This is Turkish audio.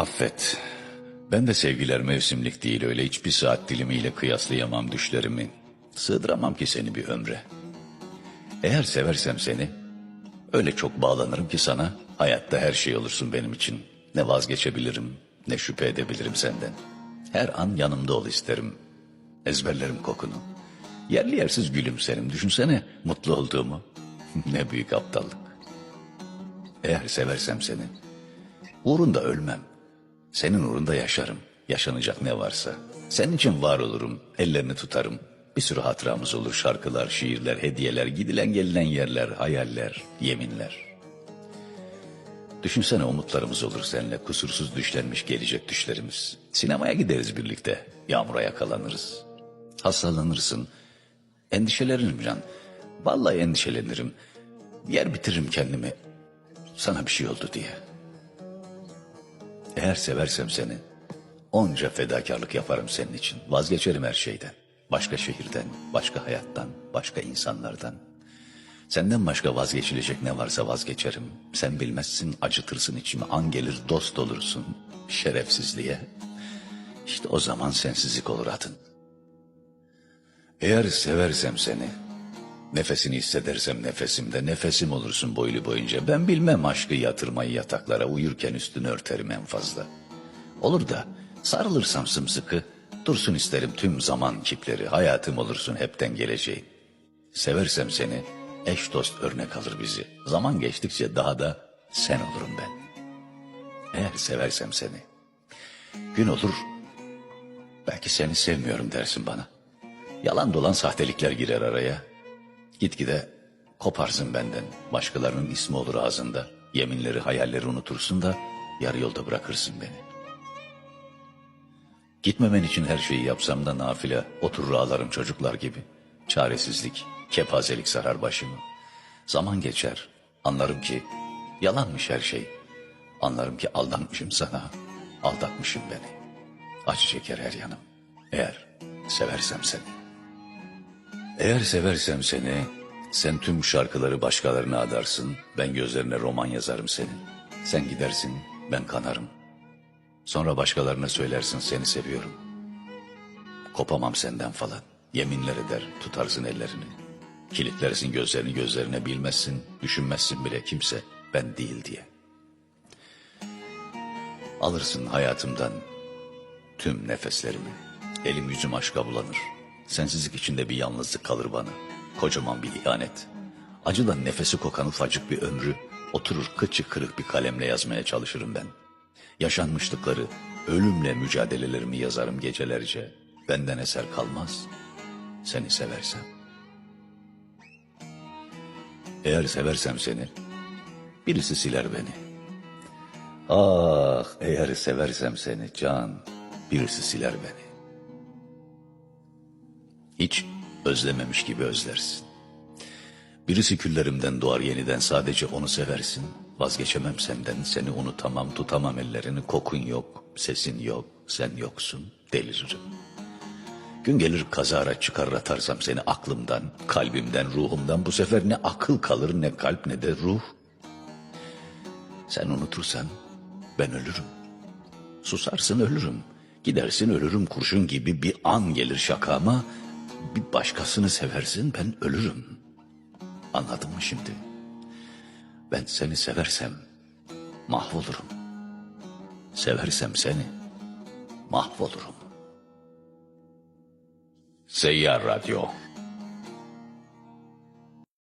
Affet. Ben de sevgiler mevsimlik değil öyle hiçbir saat dilimiyle kıyaslayamam düşlerimi. Sığdıramam ki seni bir ömre. Eğer seversem seni öyle çok bağlanırım ki sana hayatta her şey olursun benim için. Ne vazgeçebilirim ne şüphe edebilirim senden. Her an yanımda ol isterim. Ezberlerim kokunu. Yerli yersiz gülümserim. Düşünsene mutlu olduğumu. ne büyük aptallık. Eğer seversem seni uğrunda ölmem. Senin uğrunda yaşarım. Yaşanacak ne varsa. Senin için var olurum. Ellerini tutarım. Bir sürü hatıramız olur. Şarkılar, şiirler, hediyeler, gidilen gelinen yerler, hayaller, yeminler. Düşünsene umutlarımız olur seninle. Kusursuz düşlenmiş gelecek düşlerimiz. Sinemaya gideriz birlikte. Yağmura yakalanırız. Hastalanırsın. Endişelenirim can. Vallahi endişelenirim. Yer bitiririm kendimi. Sana bir şey oldu diye. Eğer seversem seni, onca fedakarlık yaparım senin için. Vazgeçerim her şeyden. Başka şehirden, başka hayattan, başka insanlardan. Senden başka vazgeçilecek ne varsa vazgeçerim. Sen bilmezsin, acıtırsın içimi. An gelir dost olursun şerefsizliğe. İşte o zaman sensizlik olur adın. Eğer seversem seni, nefesini hissedersem nefesimde, nefesim olursun boylu boyunca. Ben bilmem aşkı yatırmayı yataklara, uyurken üstünü örterim en fazla. Olur da sarılırsam sımsıkı, dursun isterim tüm zaman kipleri, hayatım olursun hepten geleceğin. Seversem seni, eş dost örnek alır bizi. Zaman geçtikçe daha da sen olurum ben. Eğer seversem seni, gün olur, belki seni sevmiyorum dersin bana. Yalan dolan sahtelikler girer araya. Gitgide koparsın benden. Başkalarının ismi olur ağzında. Yeminleri, hayalleri unutursun da yarı yolda bırakırsın beni. Gitmemen için her şeyi yapsam da nafile oturur ağlarım çocuklar gibi. Çaresizlik, kepazelik sarar başımı. Zaman geçer, anlarım ki yalanmış her şey. Anlarım ki aldanmışım sana, aldatmışım beni. Acı çeker her yanım. Eğer seversem seni. Eğer seversem seni, sen tüm şarkıları başkalarına adarsın, ben gözlerine roman yazarım senin. Sen gidersin, ben kanarım. Sonra başkalarına söylersin seni seviyorum. Kopamam senden falan. Yeminler eder, tutarsın ellerini. Kilitlersin gözlerini gözlerine bilmezsin, düşünmezsin bile kimse ben değil diye. Alırsın hayatımdan tüm nefeslerimi. Elim yüzüm aşka bulanır. Sensizlik içinde bir yalnızlık kalır bana. Kocaman bir ihanet. Acıdan nefesi kokan ufacık bir ömrü oturur kıçı kırık bir kalemle yazmaya çalışırım ben. Yaşanmışlıkları, ölümle mücadelelerimi yazarım gecelerce. Benden eser kalmaz. Seni seversem. Eğer seversem seni, birisi siler beni. Ah eğer seversem seni can, birisi siler beni. Hiç özlememiş gibi özlersin. Birisi küllerimden doğar yeniden sadece onu seversin. Vazgeçemem senden, seni unutamam, tutamam ellerini, kokun yok, sesin yok, sen yoksun, deliririm. Gün gelir kazara çıkar atarsam seni aklımdan, kalbimden, ruhumdan bu sefer ne akıl kalır ne kalp ne de ruh. Sen unutursan ben ölürüm. Susarsın ölürüm. Gidersin ölürüm kurşun gibi bir an gelir şakama. Bir başkasını seversin ben ölürüm. Anladın mı şimdi? Ben seni seversem mahvolurum. Seversem seni mahvolurum. Seyyar Radyo